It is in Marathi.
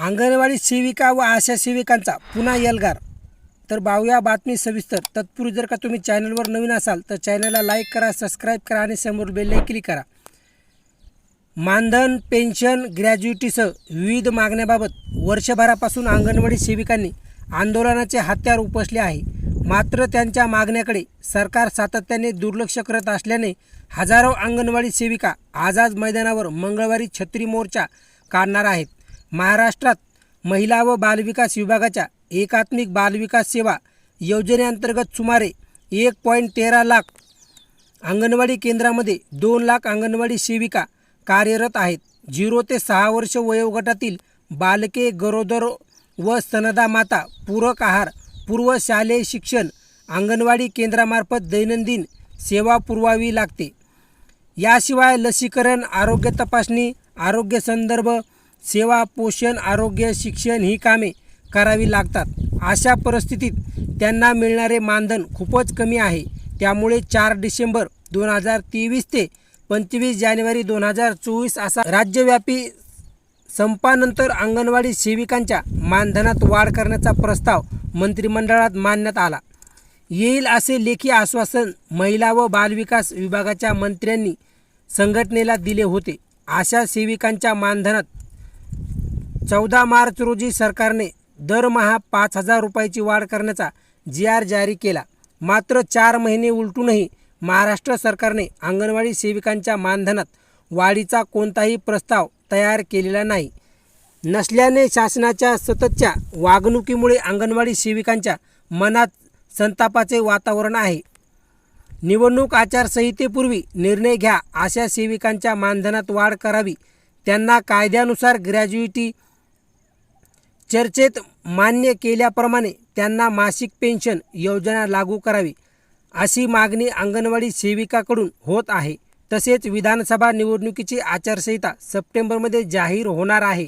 अंगणवाडी सेविका व आशा सेविकांचा पुन्हा एल्गार तर पाहूया बातमी सविस्तर तत्पूर्वी जर का तुम्ही चॅनलवर नवीन असाल तर चॅनलला लाईक करा सबस्क्राईब करा आणि समोर बेल क्लिक करा. मानधन पेन्शन ग्रॅज्युटीसह विविध मागण्याबाबत वर्षभरापासून अंगणवाडी सेविकांनी आंदोलनाचे हत्यार उपसले आहे. मात्र त्यांच्या मागण्याकडे सरकार सातत्याने दुर्लक्ष करत असल्याने हजारो अंगणवाडी सेविका आझाद मैदानावर मंगळवारी छत्री मोर्चा काढणार आहेत. महाराष्ट्रात महिला व बालविकास विभागाच्या एकात्मिक बालविकास सेवा योजनेअंतर्गत सुमारे एक पॉईंट तेरा लाख अंगणवाडी केंद्रामध्ये दोन लाख अंगणवाडी सेविका कार्यरत आहेत. झिरो ते सहा वर्ष वयोगटातील बालके गरोदर व स्तनदा माता पूरक आहार पूर्व शालेय शिक्षण अंगणवाडी केंद्रामार्फत दैनंदिन सेवा पुरवावी लागते. याशिवाय लसीकरण आरोग्य तपासणी आरोग्य संदर्भ सेवा पोषण आरोग्य शिक्षण ही कामे करावी लागतात. अशा परिस्थितीत त्यांना मिळणारे मानधन खूपच कमी आहे. त्यामुळे चार डिसेंबर दोन हजार तेवीस ते पंचवीस जानेवारी दोन हजार चोवीस असा राज्यव्यापी संपानंतर अंगणवाडी सेविकांच्या मानधनात वाढ करण्याचा प्रस्ताव मंत्रिमंडळात मांडण्यात आला. येईल असे लेखी आश्वासन महिला व बालविकास विभागाच्या मंत्र्यांनी संघटनेला दिले होते. अशा सेविकांच्या मानधनात चौदा मार्च रोजी सरकारने दरमहा पाच हजार रुपयाची वाढ करण्याचा जी आर जारी केला. मात्र चार महिने उलटूनही महाराष्ट्र सरकारने अंगणवाडी सेविकांच्या मानधनात वाढीचा कोणताही प्रस्ताव तयार केलेला नाही. नसल्याने शासनाच्या सततच्या वागणुकीमुळे अंगणवाडी सेविकांच्या मनात संतापाचे वातावरण आहे. निवडणूक आचारसंहितेपूर्वी निर्णय घ्या अशा सेविकांच्या मानधनात वाढ करावी त्यांना कायद्यानुसार ग्रॅज्युएटी चर्चेत मान्य केल्याप्रमाणे त्यांना मासिक पेन्शन योजना लागू करावी अशी मागणी अंगणवाडी सेविकाकडून होत आहे. तसेच विधानसभा निवडणुकीची आचारसंहिता सप्टेंबरमध्ये जाहीर होणार आहे.